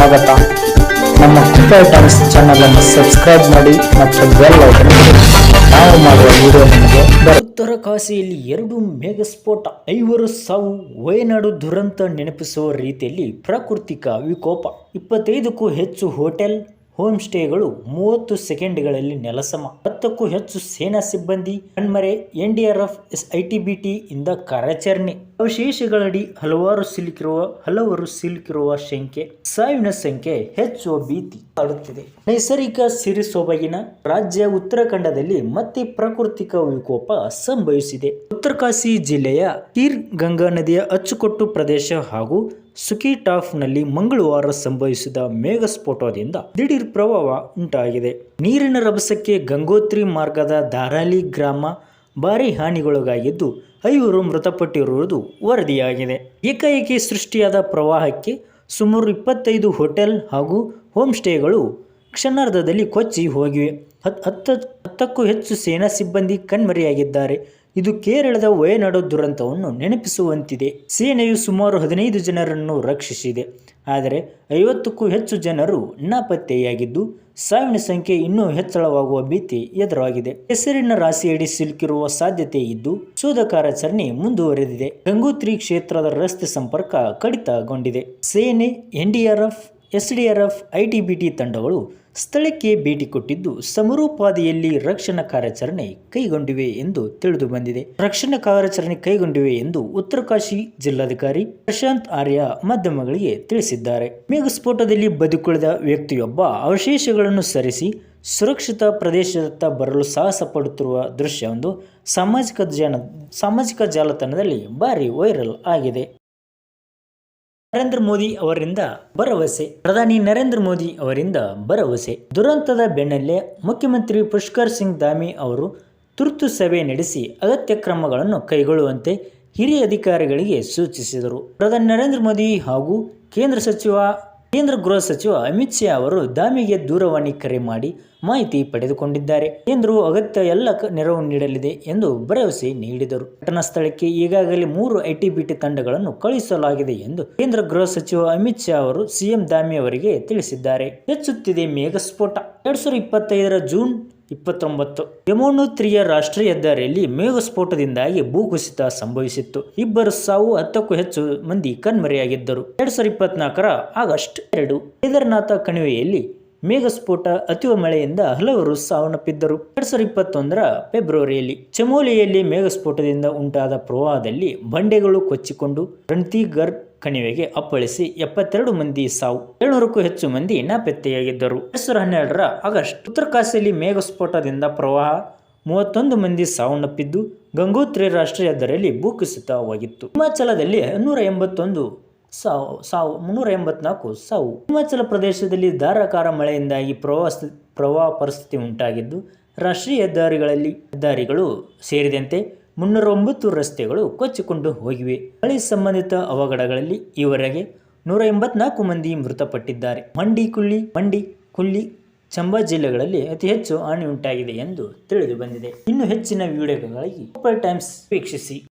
ಸ್ವಾಗತ ನಮ್ಮ times channel ಅನ್ನು ಸಬ್ಸ್ಕ್ರೈಬ್ ಮಾಡಿ ಮತ್ತು ಬೆಲ್ ಐಕನ್. ನಾವು ಮಾಡುವ ವಿಡಿಯೋ ನಿಮಗೆ ಉತ್ತರ ಕಾಶಿಯಲ್ಲಿ ಎರಡು ಮೇಘಸ್ಫೋಟ ಐವರು ಸಾವು, ವಯನಾಡು ದುರಂತ ನೆನಪಿಸುವ ರೀತಿಯಲ್ಲಿ ಪ್ರಾಕೃತಿಕ ವಿಕೋಪ ಇಪ್ಪತ್ತೈದಕ್ಕೂ ಹೆಚ್ಚು ಹೋಟೆಲ್ ಹೋಮ್ ಸ್ಟೇಗಳು ಮೂವತ್ತು ಸೆಕೆಂಡ್ಗಳಲ್ಲಿ ನೆಲಸಮ. ಹತ್ತಕ್ಕೂ ಹೆಚ್ಚು ಸೇನಾ ಸಿಬ್ಬಂದಿ, ಕಣ್ಮರೆ, ಎನ್ಡಿಆರ್ಎಫ್ ಐಟಿಬಿಟಿ ಇಂದ ಕಾರ್ಯಾಚರಣೆ. ಅವಶೇಷಗಳಡಿ ಹಲವಾರು ಸಿಲುಕಿರುವ, ಹಲವರು ಸಿಲುಕಿರುವ ಶಂಕೆ, ಸಾವಿನ ಸಂಖ್ಯೆ ಹೆಚ್ಚುವ ಭೀತಿ ಕಾಡುತ್ತಿದೆ ನೈಸರ್ಗಿಕ ಸಿರಿಸೊಬಗಿನ ರಾಜ್ಯ ಉತ್ತರಾಖಂಡದಲ್ಲಿ ಮತ್ತೆ ಪ್ರಾಕೃತಿಕ ವಿಕೋಪ ಸಂಭವಿಸಿದೆ. ಉತ್ತರಕಾಶಿ ಜಿಲ್ಲೆಯ ಕೀರ್ ಗಂಗಾ ನದಿಯ ಅಚ್ಚುಕಟ್ಟು ಪ್ರದೇಶ ಹಾಗೂ ಸುಕಿಟಾಫ್ನಲ್ಲಿ ಮಂಗಳವಾರ ಸಂಭವಿಸಿದ ಮೇಘಸ್ಫೋಟದಿಂದ ದಿಢೀರ್ ಪ್ರಭಾವ ಉಂಟಾಗಿದೆ. ನೀರಿನ ರಭಸಕ್ಕೆ ಗಂಗೋತ್ರಿ ಮಾರ್ಗದ ದಾರಾಲಿ ಗ್ರಾಮ ಭಾರಿ ಹಾನಿಗೊಳಗಾಗಿದ್ದು, ಐವರು ಮೃತಪಟ್ಟಿರುವುದು ವರದಿಯಾಗಿದೆ. ಏಕಾಏಕಿ ಸೃಷ್ಟಿಯಾದ ಪ್ರವಾಹಕ್ಕೆ ಸುಮಾರು ಇಪ್ಪತ್ತೈದು ಹೋಟೆಲ್ ಹಾಗೂ ಹೋಮ್ ಸ್ಟೇಗಳು ಕ್ಷಣಾರ್ಧದಲ್ಲಿ ಕೊಚ್ಚಿ ಹೋಗಿವೆ. ಹತ್ ಹತ್ತ ಹತ್ತಕ್ಕೂ ಹೆಚ್ಚು ಸೇನಾ ಸಿಬ್ಬಂದಿ ಕಣ್ಮರೆಯಾಗಿದ್ದಾರೆ. ಇದು ಕೇರಳದ ವಯನಾಡು ದುರಂತವನ್ನು ನೆನಪಿಸುವಂತಿದೆ. ಸೇನೆಯು ಸುಮಾರು ಹದಿನೈದು ಜನರನ್ನು ರಕ್ಷಿಸಿದೆ. ಆದರೆ ಐವತ್ತಕ್ಕೂ ಹೆಚ್ಚು ಜನರು ನಾಪತ್ತೆಯಾಗಿದ್ದು ಸಾವಿನ ಸಂಖ್ಯೆ ಇನ್ನೂ ಹೆಚ್ಚಳವಾಗುವ ಭೀತಿ ಎದುರಾಗಿದೆ. ಹೆಸರಿನ ರಾಶಿಯಡಿ ಸಿಲುಕಿರುವ ಸಾಧ್ಯತೆ ಇದ್ದು ಶೋಧ ಕಾರ್ಯಾಚರಣೆ ಮುಂದುವರೆದಿದೆ. ಗಂಗೋತ್ರಿ ಕ್ಷೇತ್ರದ ರಸ್ತೆ ಸಂಪರ್ಕ ಕಡಿತಗೊಂಡಿದೆ. ಸೇನೆ, ಎನ್ಡಿಆರ್ಎಫ್, ಎಸ್ಡಿಆರ್ಎಫ್ ಐಟಿಬಿಟಿ ತಂಡಗಳು ಸ್ಥಳಕ್ಕೆ ಭೇಟಿ ಕೊಟ್ಟಿದ್ದು ಸಮರೋಪಾದಿಯಲ್ಲಿ ರಕ್ಷಣಾ ಕಾರ್ಯಾಚರಣೆ ಕೈಗೊಂಡಿವೆ ಎಂದು ತಿಳಿದು ಬಂದಿದೆ. ರಕ್ಷಣಾ ಕಾರ್ಯಾಚರಣೆ ಕೈಗೊಂಡಿವೆ ಎಂದು ಉತ್ತರಕಾಶಿ ಜಿಲ್ಲಾಧಿಕಾರಿ ಪ್ರಶಾಂತ್ ಆರ್ಯ ಮಾಧ್ಯಮಗಳಿಗೆ ತಿಳಿಸಿದ್ದಾರೆ. ಮೇಘಸ್ಫೋಟದಲ್ಲಿ ಬದುಕುಳಿದ ವ್ಯಕ್ತಿಯೊಬ್ಬ ಅವಶೇಷಗಳನ್ನು ಸರಿಸಿ ಸುರಕ್ಷಿತ ಪ್ರದೇಶದತ್ತ ಬರಲು ಸಾಹಸ ಪಡುತ್ತಿರುವ ದೃಶ್ಯವೊಂದು ಸಾಮಾಜಿಕ ಜಾಲ, ಸಾಮಾಜಿಕ ಜಾಲತಾಣದಲ್ಲಿ ಭಾರಿ ವೈರಲ್ ಆಗಿದೆ. ನರೇಂದ್ರ ಮೋದಿ ಅವರಿಂದ ಭರವಸೆ. ಪ್ರಧಾನಿ ನರೇಂದ್ರ ಮೋದಿ ಅವರಿಂದ ಭರವಸೆ. ದುರಂತದ ಬೆನ್ನಲ್ಲೇ ಮುಖ್ಯಮಂತ್ರಿ ಪುಷ್ಕರ್ ಸಿಂಗ್ ದಾಮಿ ಅವರು ತುರ್ತು ಸಭೆ ನಡೆಸಿ ಅಗತ್ಯ ಕ್ರಮಗಳನ್ನು ಕೈಗೊಳ್ಳುವಂತೆ ಹಿರಿಯ ಅಧಿಕಾರಿಗಳಿಗೆ ಸೂಚಿಸಿದರು. ಪ್ರಧಾನಿ ನರೇಂದ್ರ ಮೋದಿ ಹಾಗೂ ಕೇಂದ್ರ ಸಚಿವ ಕೇಂದ್ರ ಗೃಹ ಸಚಿವ ಅಮಿತ್ ಶಾ ಅವರು ದಾಮಿಗೆ ದೂರವಾಣಿ ಕರೆ ಮಾಡಿ ಮಾಹಿತಿ ಪಡೆದುಕೊಂಡಿದ್ದಾರೆ. ಕೇಂದ್ರವು ಅಗತ್ಯ ಎಲ್ಲ ನೆರವು ನೀಡಲಿದೆ ಎಂದು ಭರವಸೆ ನೀಡಿದರು. ಘಟನಾ ಸ್ಥಳಕ್ಕೆ ಈಗಾಗಲೇ ಮೂರು ಐಟಿಬಿಟಿ ತಂಡಗಳನ್ನು ಕಳುಹಿಸಲಾಗಿದೆ ಎಂದು ಕೇಂದ್ರ ಗೃಹ ಸಚಿವ ಅಮಿತ್ ಶಾ ಅವರು ಸಿಎಂ ದಾಮಿ ಅವರಿಗೆ ತಿಳಿಸಿದ್ದಾರೆ. ಹೆಚ್ಚುತ್ತಿದೆ ಮೇಘಸ್ಫೋಟ ಎರಡ್ ಸಾವಿರದ ಇಪ್ಪತ್ತೈದರ ಜೂನ್ ಇಪ್ಪತ್ತೊಂಬತ್ತು. ಯಮುನೋತ್ರಿಯ ರಾಷ್ಟ್ರೀಯ ಹೆದ್ದಾರಿಯಲ್ಲಿ ಮೇಘಸ್ಫೋಟದಿಂದಾಗಿ ಭೂಕುಸಿತ ಸಂಭವಿಸಿತ್ತು. ಇಬ್ಬರು ಸಾವು ಹತ್ತಕ್ಕೂ ಹೆಚ್ಚು ಮಂದಿ ಕಣ್ಮರೆಯಾಗಿದ್ದರು. ಎರಡ್ ಸಾವಿರದ ಇಪ್ಪತ್ನಾಲ್ಕರ ಆಗಸ್ಟ್ ಎರಡು, ಕೇದಾರನಾಥ ಕಣಿವೆಯಲ್ಲಿ ಮೇಘಸ್ಫೋಟ ಅತಿವ ಮಳೆಯಿಂದ ಹಲವರು ಸಾವನ್ನಪ್ಪಿದ್ದರು. ಎರಡ್ ಸಾವಿರದ ಇಪ್ಪತ್ತೊಂದರ ಫೆಬ್ರವರಿಯಲ್ಲಿ ಚಮೋಲಿಯಲ್ಲಿ ಮೇಘಸ್ಫೋಟದಿಂದ ಉಂಟಾದ ಪ್ರವಾಹದಲ್ಲಿ ಬಂಡೆಗಳು ಕೊಚ್ಚಿಕೊಂಡು ರಣತಿಗರ್ ಕಣಿವೆಗೆ ಅಪ್ಪಳಿಸಿ ಎಪ್ಪತ್ತೆರಡು ಮಂದಿ ಸಾವು. ಏಳ್ನೂರಕ್ಕೂ ಹೆಚ್ಚು ಮಂದಿ ನಾಪತ್ತೆಯಾಗಿದ್ದರು. ಎರಡ್ ಹನ್ನೆರಡರ ಆಗಸ್ಟ್ ಉತ್ತರಕಾಶಿಯಲ್ಲಿ ಮೇಘಸ್ಫೋಟದಿಂದ ಪ್ರವಾಹ ಮೂವತ್ತೊಂದು ಮಂದಿ ಸಾವನ್ನಪ್ಪಿದ್ದು ಗಂಗೋತ್ರಿ ರಾಷ್ಟ್ರೀಯ ಹೆದ್ದಾರಿಯಲ್ಲಿ ಭೂಕುಸಿತವಾಗಿತ್ತು. ಹಿಮಾಚಲದಲ್ಲಿ ನೂರ ಎಂಬತ್ತೊಂದು ಸಾವು ಸಾವು, ಮುನ್ನೂರ ಎಂಬತ್ನಾಲ್ಕು ಸಾವು. ಹಿಮಾಚಲ ಪ್ರದೇಶದಲ್ಲಿ ಧಾರಾಕಾರ ಮಳೆಯಿಂದಾಗಿ ಪ್ರವಾಸ ಪ್ರವಾಹ ಪರಿಸ್ಥಿತಿ ಉಂಟಾಗಿದ್ದು, ರಾಷ್ಟ್ರೀಯ ಹೆದ್ದಾರಿಗಳಲ್ಲಿ ಹೆದ್ದಾರಿಗಳು ಸೇರಿದಂತೆ ಮುನ್ನೂರ ಒಂಬತ್ತು ರಸ್ತೆಗಳು ಕೊಚ್ಚಿಕೊಂಡು ಹೋಗಿವೆ. ಮಳೆ ಸಂಬಂಧಿತ ಅವಘಡಗಳಲ್ಲಿ ಈವರೆಗೆ ನೂರ ಎಂಬತ್ನಾಲ್ಕು ಮಂದಿ ಮೃತಪಟ್ಟಿದ್ದಾರೆ. ಮಂಡಿ ಕುಳ್ಳಿ ಮಂಡಿ ಕುಳ್ಳಿ, ಚಂಬಾ ಜಿಲ್ಲೆಗಳಲ್ಲಿ ಅತಿ ಹೆಚ್ಚು ಹಾನಿ ಉಂಟಾಗಿದೆ ಎಂದು ತಿಳಿದು ಬಂದಿದೆ. ಇನ್ನು ಹೆಚ್ಚಿನ ವಿಡಿಯೋಗಳಿಗಾಗಿ ಟೈಮ್ಸ್ ವೀಕ್ಷಿಸಿ.